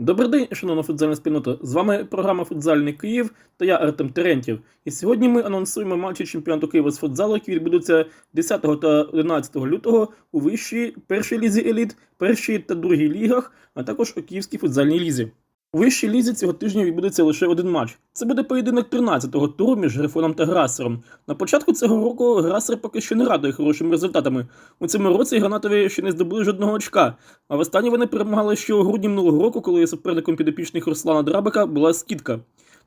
Добрий день, шановна футзальна спільнота. З вами програма Футзальний Київ та я Артем Терентів. І сьогодні ми анонсуємо матчі чемпіонату Києва з футзалу, які відбудуться 10 та 11 лютого у вищій першій лізі еліт, першій та другій лігах, а також у Київській футзальній лізі. У вищій лізі цього тижня відбудеться лише один матч. Це буде поєдинок 13-го туру між Грифоном та Грасером. На початку цього року Грасер поки що не радує хорошими результатами. У цьому році гранатові ще не здобули жодного очка. А в останнє вони перемагали ще у грудні минулого року, коли суперником підопічних Руслана Драбика була скидка.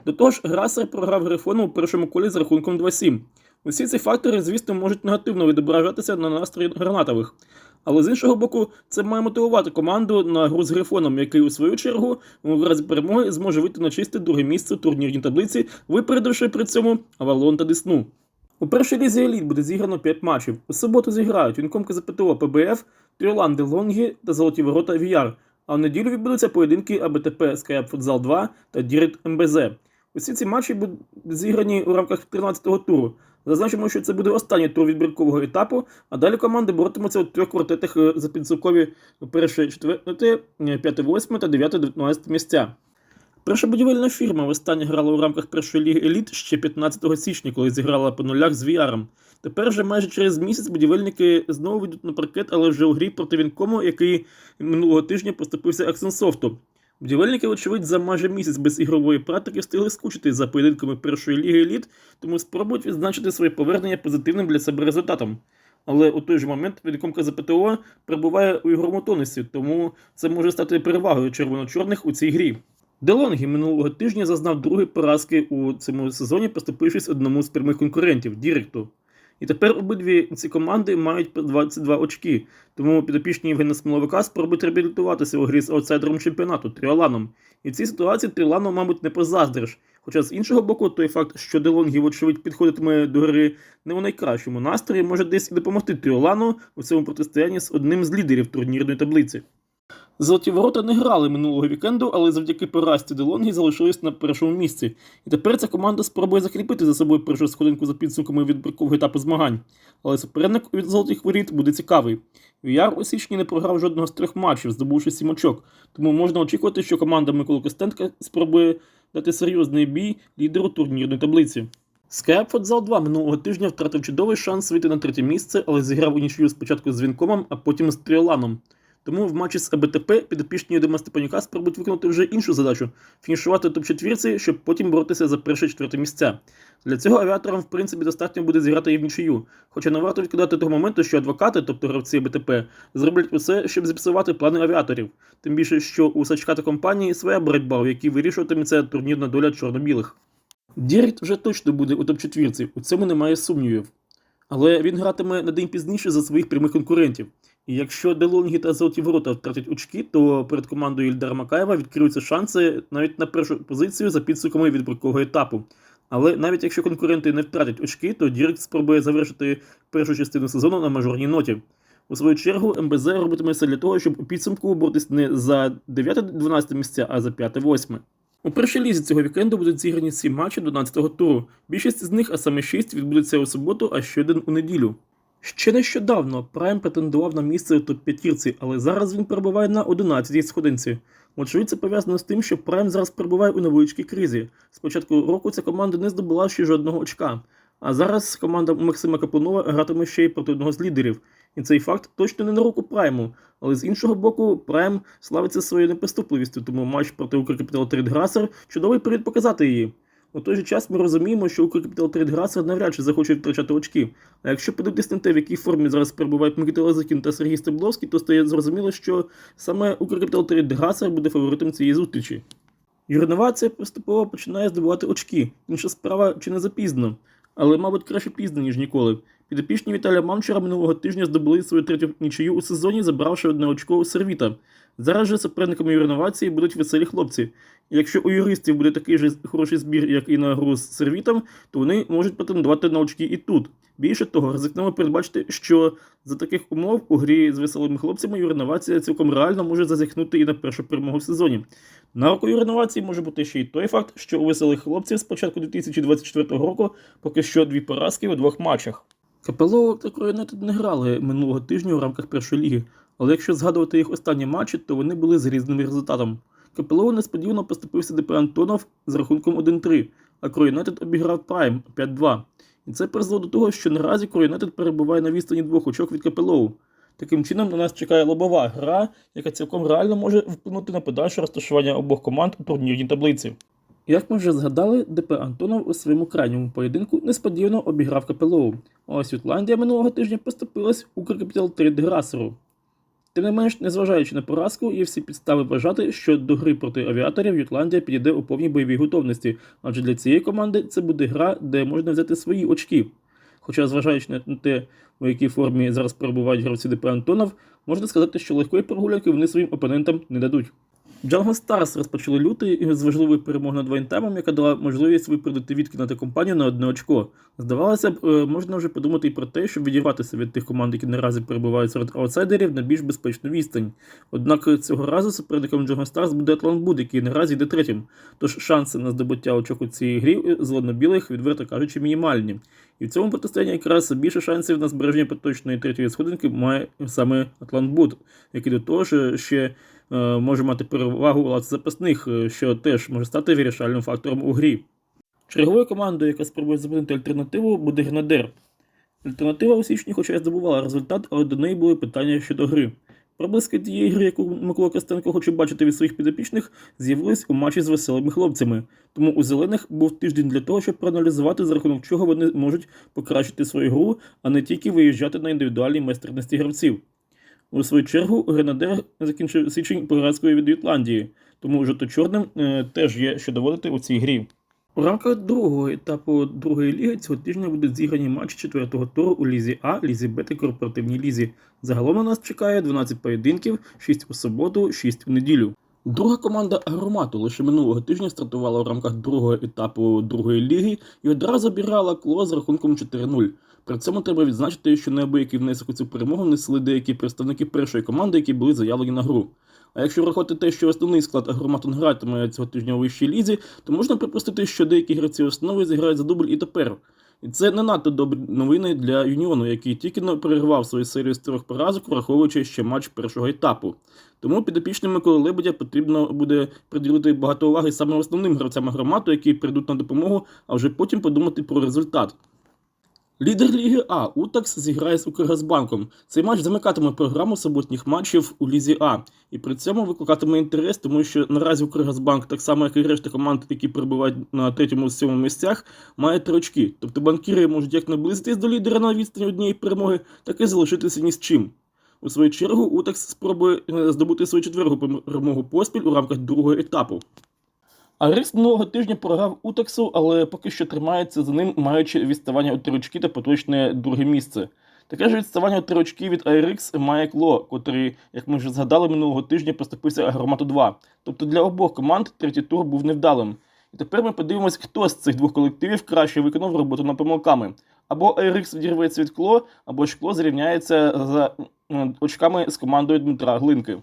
До того ж, Грасер програв Грифону у першому колі з рахунком 2-7. Усі ці фактори, звісно, можуть негативно відображатися на настрої гранатових. Але з іншого боку, це має мотивувати команду на гру з Грифоном, який у свою чергу у разі перемоги зможе вийти на чисте друге місце в турнірній таблиці, випередивши при цьому Авалон та Десну. У першій лізі еліт буде зіграно 5 матчів. У суботу зіграють Вінком КЗПТО ПБФ, Тріоланди Лонгі та Золоті Ворота Віяр. А в неділю відбудуться поєдинки АБТП Скаяп Футзал 2 та Дірект МБЗ. Усі ці матчі будуть зіграні у рамках 13-го туру. Зазначимо, що це буде останній тур відбіркового етапу, а далі команди боротимуться у трьох квартетах е, за підсумкові перше, четверте, п'яте, восьме та дев'яте, дев'ятнадцяте місця. Перша будівельна фірма востаннє грала у рамках першої ліги еліт ще 15 січня, коли зіграла по нулях з VR. Тепер вже майже через місяць будівельники знову вийдуть на паркет, але вже у грі проти Вінкому, який минулого тижня поступився Аксенсофту. Будівельники, очевидь, за майже місяць без ігрової практики встигли скучити за поєдинками першої ліги еліт, тому спробують відзначити своє повернення позитивним для себе результатом. Але у той же момент Вінком КЗПТО перебуває у ігровому тонусі, тому це може стати перевагою червоно-чорних у цій грі. Делонгі минулого тижня зазнав другої поразки у цьому сезоні, поступившись одному з прямих конкурентів Діректу. І тепер обидві ці команди мають по 22 очки, тому підопічні Євгена Смоловика спробують реабілітуватися у грі з аутсайдером чемпіонату Тріоланом. І в цій ситуації Тріолану, мабуть, не позаздриш. Хоча з іншого боку, той факт, що Делонгі, вочевидь, підходитиме до гри не у найкращому настрої, може десь і допомогти Тріолану у цьому протистоянні з одним з лідерів турнірної таблиці. Золоті ворота не грали минулого вікенду, але завдяки поразці Делонгі залишились на першому місці. І тепер ця команда спробує закріпити за собою першу сходинку за підсумками відбіркового етапу змагань. Але суперник від золотих воріт буде цікавий. Віяр у січні не програв жодного з трьох матчів, здобувши сім очок. Тому можна очікувати, що команда Миколи Костенка спробує дати серйозний бій лідеру турнірної таблиці. Скайп Футзал 2 минулого тижня втратив чудовий шанс вийти на третє місце, але зіграв у нічию спочатку з Вінкомом, а потім з Тріоланом. Тому в матчі з АБТП підопічні Дима Степанюка спробують виконати вже іншу задачу фінішувати топ-четвірці, щоб потім боротися за перше четверте місця. Для цього авіаторам, в принципі, достатньо буде зіграти і в нічию. Хоча не варто відкидати того моменту, що адвокати, тобто гравці АБТП, зроблять усе, щоб зіпсувати плани авіаторів. Тим більше, що у Сачка та компанії своя боротьба, у якій вирішуватиметься турнірна доля чорно-білих. Дірект вже точно буде у топ-четвірці, у цьому немає сумнівів. Але він гратиме на день пізніше за своїх прямих конкурентів. І якщо Делонгі та Золоті Ворота втратять очки, то перед командою Ільдара Макаєва відкриються шанси навіть на першу позицію за підсумками відбіркового етапу. Але навіть якщо конкуренти не втратять очки, то Дірект спробує завершити першу частину сезону на мажорній ноті. У свою чергу МБЗ робитиме все для того, щоб у підсумку боротись не за 9-12 місця, а за 5-8. У першій лізі цього вікенду будуть зіграні 7 матчів 12-го туру. Більшість з них, а саме 6, відбудеться у суботу, а ще один у неділю. Ще нещодавно Прайм претендував на місце у топ-п'ятірці, але зараз він перебуває на 11-й сходинці. Очевидь, це пов'язано з тим, що Прайм зараз перебуває у невеличкій кризі. З початку року ця команда не здобула ще жодного очка. А зараз команда Максима Капунова гратиме ще й проти одного з лідерів. І цей факт точно не на руку Прайму. Але з іншого боку, Прайм славиться своєю неприступливістю, тому матч проти Укркапітал Трейд Грасер чудовий період показати її. У той же час ми розуміємо, що Укркапітал Трейд Грасер навряд чи захоче втрачати очки. А якщо подивитись на те, в якій формі зараз перебувають Микита Лазикін та Сергій Стебловський, то стає зрозуміло, що саме Укркапітал Трейд Грасер буде фаворитом цієї зустрічі. Юрновація поступово починає здобувати очки. Інша справа чи не запізно, але, мабуть, краще пізно, ніж ніколи. Підопічні Віталія Мамчура минулого тижня здобули свою третю нічию у сезоні, забравши одне очко у сервіта. Зараз же суперниками юрновації будуть веселі хлопці. Якщо у юристів буде такий же хороший збір, як і на гру з сервітом, то вони можуть претендувати на очки і тут. Більше того, ризикнемо передбачити, що за таких умов у грі з веселими хлопцями юрновація цілком реально може зазіхнути і на першу перемогу в сезоні. На року юрновації може бути ще й той факт, що у веселих хлопців з початку 2024 року поки що дві поразки у двох матчах. КПЛО та Кроюнетед не грали минулого тижня у рамках першої ліги, але якщо згадувати їх останні матчі, то вони були з різним результатом. КПЛО несподівано поступився ДП Антонов з рахунком 1-3, а Кроюнайтед обіграв Прайм 5-2. І це призвело до того, що наразі Кроюнайтед перебуває на відстані двох очок від КПЛО. Таким чином, на нас чекає лобова гра, яка цілком реально може вплинути на подальше розташування обох команд у турнірній таблиці. Як ми вже згадали, ДП Антонов у своєму крайньому поєдинку несподівано обіграв КПЛО, а ось Ютландія минулого тижня поступилась Укркапітал 3 Деграсеру. Тим не менш, незважаючи на поразку, є всі підстави вважати, що до гри проти авіаторів Ютландія підійде у повній бойовій готовності, адже для цієї команди це буде гра, де можна взяти свої очки. Хоча, зважаючи на те, у якій формі зараз перебувають гравці ДП Антонов, можна сказати, що легкої прогулянки вони своїм опонентам не дадуть. Джанго Старс розпочали лютий з важливої перемоги над Вайнтаймом, яка дала можливість випередити відкинути компанію на одне очко. Здавалося б, е, можна вже подумати і про те, щоб відірватися від тих команд, які наразі перебувають серед аутсайдерів на більш безпечну відстань. Однак цього разу суперником Джанго Старс буде Атлантбуд, який наразі йде третім. Тож шанси на здобуття очок у цій грі е, зеленобілих, відверто кажучи, мінімальні. І в цьому протистоянні якраз більше шансів на збереження поточної третьої сходинки має саме Атлантбуд, який до того ж ще е, може мати перевагу у запасних, е, що теж може стати вирішальним фактором у грі. Черговою командою, яка спробує зупинити альтернативу, буде Гренадер. Альтернатива у січні, хоча й здобувала результат, але до неї були питання щодо гри. Проблиски тієї гри, яку Микола Костенко хоче бачити від своїх підопічних, з'явились у матчі з веселими хлопцями. Тому у зелених був тиждень для того, щоб проаналізувати, за рахунок чого вони можуть покращити свою гру, а не тільки виїжджати на індивідуальній майстерності гравців. У свою чергу Гренадер закінчив січень поразкою від Ютландії, тому жовто-чорним е, теж є що доводити у цій грі. У рамках другого етапу другої ліги цього тижня будуть зіграні матчі четвертого туру у лізі А, лізі Б та корпоративній лізі. Загалом на нас чекає 12 поєдинків, 6 у суботу, 6 у неділю. Друга команда Агромату лише минулого тижня стартувала в рамках другого етапу другої ліги і одразу обіграла кло з рахунком 4-0. При цьому треба відзначити, що неабиякий внесок у цю перемогу несли деякі представники першої команди, які були заявлені на гру. А якщо врахувати те, що основний склад Агроматон гратиме цього тижня у вищій лізі, то можна припустити, що деякі гравці основи зіграють за дубль і тепер. І це не надто добрі новини для Юніону, який тільки не перервав свою серію з трьох поразок, враховуючи ще матч першого етапу. Тому підопічним Миколи Лебедя потрібно буде приділити багато уваги саме основним гравцям агромату, які прийдуть на допомогу, а вже потім подумати про результат. Лідер Ліги А Утакс зіграє з Укргазбанком. Цей матч замикатиме програму суботніх матчів у Лізі А. І при цьому викликатиме інтерес, тому що наразі Укргазбанк, так само як і решта команд, які перебувають на третьому з сьомому місцях, має три очки. Тобто банкіри можуть як наблизитись до лідера на відстані однієї перемоги, так і залишитися ні з чим. У свою чергу Утакс спробує е, здобути свою четверту перемогу поспіль у рамках другого етапу. А минулого тижня програв Утаксу, але поки що тримається за ним, маючи відставання у три очки та поточне друге місце. Таке ж відставання у три очки від Айрикс має Кло, котрий, як ми вже згадали, минулого тижня поступився Агромату 2. Тобто для обох команд третій тур був невдалим. І тепер ми подивимось, хто з цих двох колективів краще виконав роботу над помилками. Або Айрикс відірветься від Кло, або ж Кло зрівняється за очками з командою Дмитра Глинки.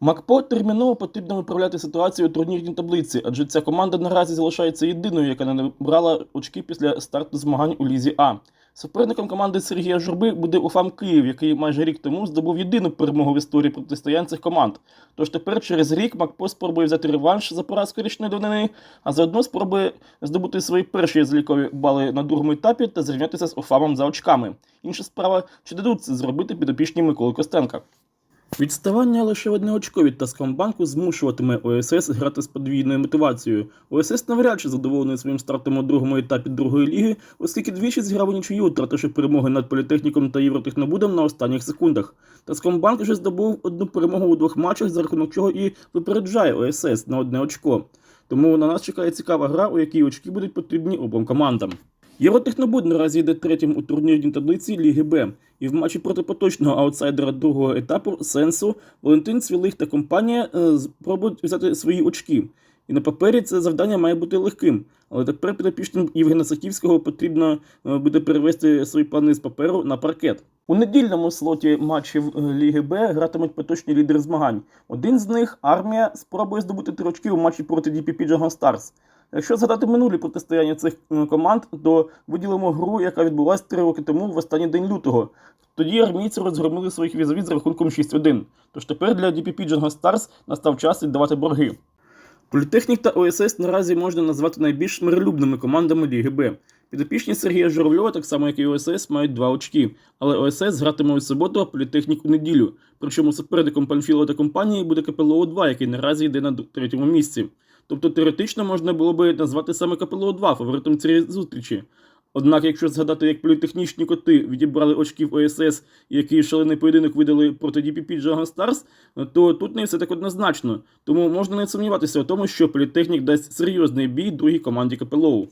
Макпо терміново потрібно виправляти ситуацію у турнірній таблиці, адже ця команда наразі залишається єдиною, яка не набрала очки після старту змагань у Лізі А. Суперником команди Сергія Журби буде Уфам Київ, який майже рік тому здобув єдину перемогу в історії протистоянь цих команд. Тож тепер через рік Макпо спробує взяти реванш за поразку річної давнини, а заодно спробує здобути свої перші залікові бали на другому етапі та зрівнятися з Уфамом за очками. Інша справа, чи дадуть це зробити підопічні Миколи Костенка. Відставання лише в одне очко від Таскомбанку змушуватиме ОСС грати з подвійною мотивацією. ОСС навряд чи задоволений своїм стартом у другому етапі другої ліги, оскільки двічі зіграв у нічию, втративши перемоги над політехніком та євротехнобудом на останніх секундах. Таскомбанк вже здобув одну перемогу у двох матчах, за рахунок чого і випереджає ОСС на одне очко. Тому на нас чекає цікава гра, у якій очки будуть потрібні обом командам. Євротехнобуд наразі йде третім у турнірній таблиці Ліги Б. І в матчі проти поточного аутсайдера другого етапу Сенсу Валентин Цвілих та компанія е, спробують взяти свої очки. І на папері це завдання має бути легким. Але тепер підопічним Євгена Сахівського потрібно е, буде перевести свої плани з паперу на паркет. У недільному слоті матчів е, Ліги Б гратимуть поточні лідери змагань. Один з них армія спробує здобути три очки у матчі проти DPP Dragon Stars. Якщо згадати минулі протистояння цих е, команд, то виділимо гру, яка відбулася три роки тому в останній день лютого. Тоді армійці розгромили своїх візові з рахунком 6-1. Тож тепер для DPP Django Stars настав час віддавати борги. Політехнік та ОСС наразі можна назвати найбільш миролюбними командами Ліги Б. Підопічні Сергія Журавльова, так само як і ОСС, мають два очки, але ОСС гратиме у суботу, а політехнік у неділю. Причому суперником Панфілова та компанії буде КПЛО 2 який наразі йде на третьому місці. Тобто теоретично можна було би назвати саме КПЛО 2 фаворитом цієї зустрічі. Однак, якщо згадати, як політехнічні коти відібрали очків ОСС, які шалений поєдинок видали проти DPP Джаган Старс, то тут не все так однозначно. Тому можна не сумніватися у тому, що політехнік дасть серйозний бій другій команді КПЛО.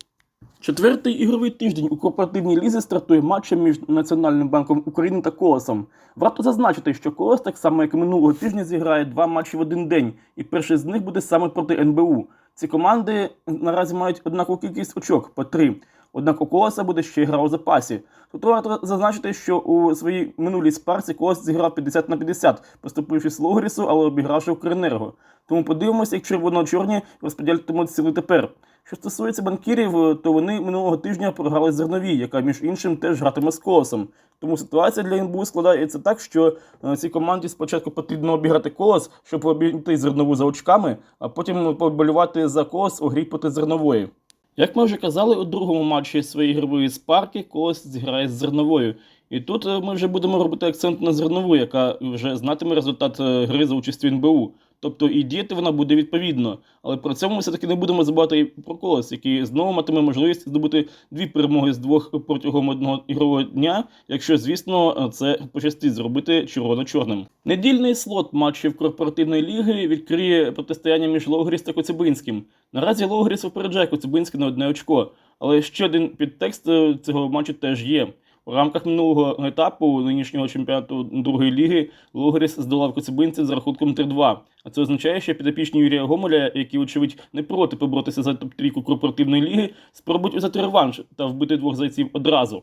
Четвертий ігровий тиждень у корпоративній лізі стартує матчем між Національним банком України та Колосом. Варто зазначити, що Колос, так само як минулого тижня, зіграє два матчі в один день, і перший з них буде саме проти НБУ. Ці команди наразі мають однакову кількість очок по три. Однак у Колоса буде ще гра у запасі. Тут варто зазначити, що у своїй минулій спарці Колос зіграв 50 на 50, поступившись Логрісу, але обігравши Укренерго. Тому подивимося, як червоно-чорні розподілятимуть сили тепер. Що стосується банкірів, то вони минулого тижня програли зернові, яка між іншим теж гратиме з колосом. Тому ситуація для НБУ складається так, що е, цій команді спочатку потрібно обіграти колос, щоб обійти зернову за очками, а потім поболювати за колос у грі проти зернової. Як ми вже казали, у другому матчі своєї ігрової спарки колос зіграє з зерновою. І тут е, ми вже будемо робити акцент на зернову, яка вже знатиме результат е, гри за участю НБУ. Тобто і діяти вона буде відповідно. Але при цьому ми все-таки не будемо забувати і про колос, який знову матиме можливість здобути дві перемоги з двох протягом одного ігрового дня, якщо, звісно, це пощастить зробити червоно-чорним. Недільний слот матчів корпоративної ліги відкриє протистояння між Логріс та Коцюбинським. Наразі Логріс випереджає Коцюбинський на одне очко, але ще один підтекст е, цього матчу теж є. У рамках минулого етапу нинішнього чемпіонату другої ліги Логріс здолав коцюбинців з рахунком 3-2. А це означає, що підопічні Юрія Гомеля, які, очевидь, не проти поборотися за топ-трійку корпоративної ліги, спробують взяти реванш та вбити двох зайців одразу.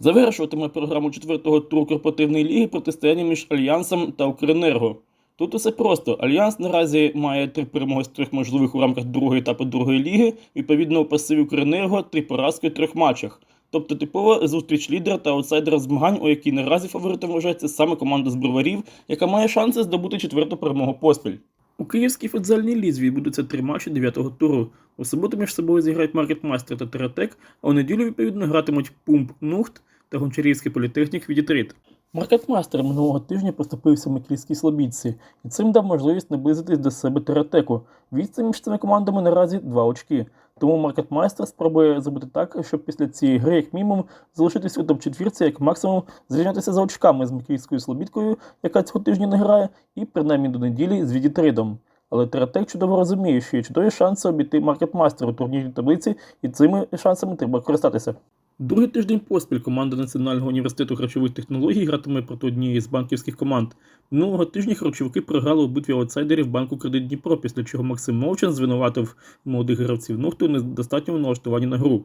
Завершуватиме програму четвертого туру корпоративної ліги протистояння між Альянсом та Укренерго. Тут усе просто. Альянс наразі має три перемоги з трьох можливих у рамках другого етапу другої ліги. Відповідно, у пасиві Укренерго три поразки у трьох матчах. Тобто типова зустріч лідера та аутсайдера змагань, у якій наразі фаворитом вважається саме команда з броварів, яка має шанси здобути четверту перемогу поспіль. У київській футзальній лізі відбудуться три матчі дев'ятого туру. У суботу між собою зіграють Маркетмастер та Тератек, а у неділю відповідно гратимуть Пумп Нухт та Гончарівський політехнік Відітрит. Маркетмастер минулого тижня поступився Микільській Слобідці, і цим дав можливість наблизитись до себе Тератеку. Відстань між цими командами наразі два очки. Тому маркетмайстер спробує зробити так, щоб після цієї гри, як мінімум, залишитись у топ-четвірці, як максимум зрівнятися за очками з Микільською Слобідкою, яка цього тижня не грає, і принаймні до неділі з Відітридом. Але Тератек чудово розуміє, що є чудові шанси обійти маркетмастер у турнірній таблиці, і цими шансами треба користатися. Другий тиждень поспіль команда Національного університету харчових технологій гратиме проти однієї з банківських команд. Минулого тижня харчовики програли у битві аутсайдерів банку Кредит Дніпро, після чого Максим Мовчан звинуватив молодих гравців Нухту у недостатньому налаштуванні на гру.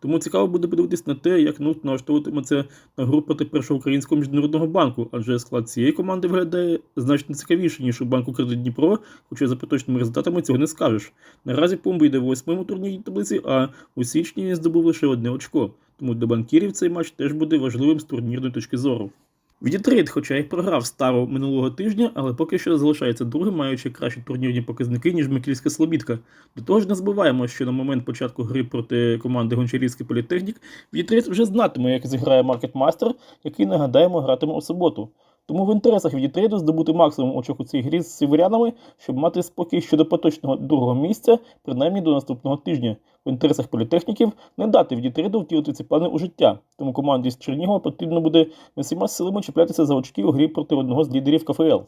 Тому цікаво буде подивитися на те, як Нухт налаштовуватиметься на гру проти першого українського міжнародного банку, адже склад цієї команди виглядає значно цікавіше, ніж у банку Кредит Дніпро, хоча за поточними результатами цього не скажеш. Наразі Пумба йде восьмим у турнірній таблиці, а у січні здобув лише одне очко. Тому для банкірів цей матч теж буде важливим з турнірної точки зору. Відітрейд, хоча й програв стару минулого тижня, але поки що залишається другим, маючи кращі турнірні показники, ніж Микільська Слобідка. До того ж, не забуваємо, що на момент початку гри проти команди Гончарівський політехнік Відітрейд вже знатиме, як зіграє Маркетмастер, який, нагадаємо, гратиме у суботу. Тому в інтересах Відітрейду здобути максимум очок у цій грі з сіверянами, щоб мати спокій щодо поточного другого місця, принаймні до наступного тижня. В інтересах політехніків не дати Відітрейду втілити ці плани у життя. Тому команді з Чернігова потрібно буде всіма силами чіплятися за очки у грі проти одного з лідерів КФЛ.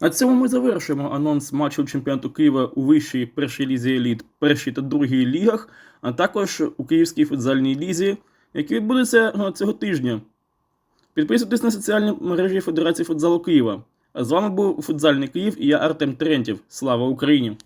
На цьому ми завершуємо анонс матчів чемпіонату Києва у вищій першій лізі еліт, першій та другій лігах, а також у Київській футзальній лізі, які відбудуться ну, цього тижня. Підписуйтесь на соціальні мережі Федерації футзалу Києва. А з вами був футзальний Київ і я Артем Терентів. Слава Україні!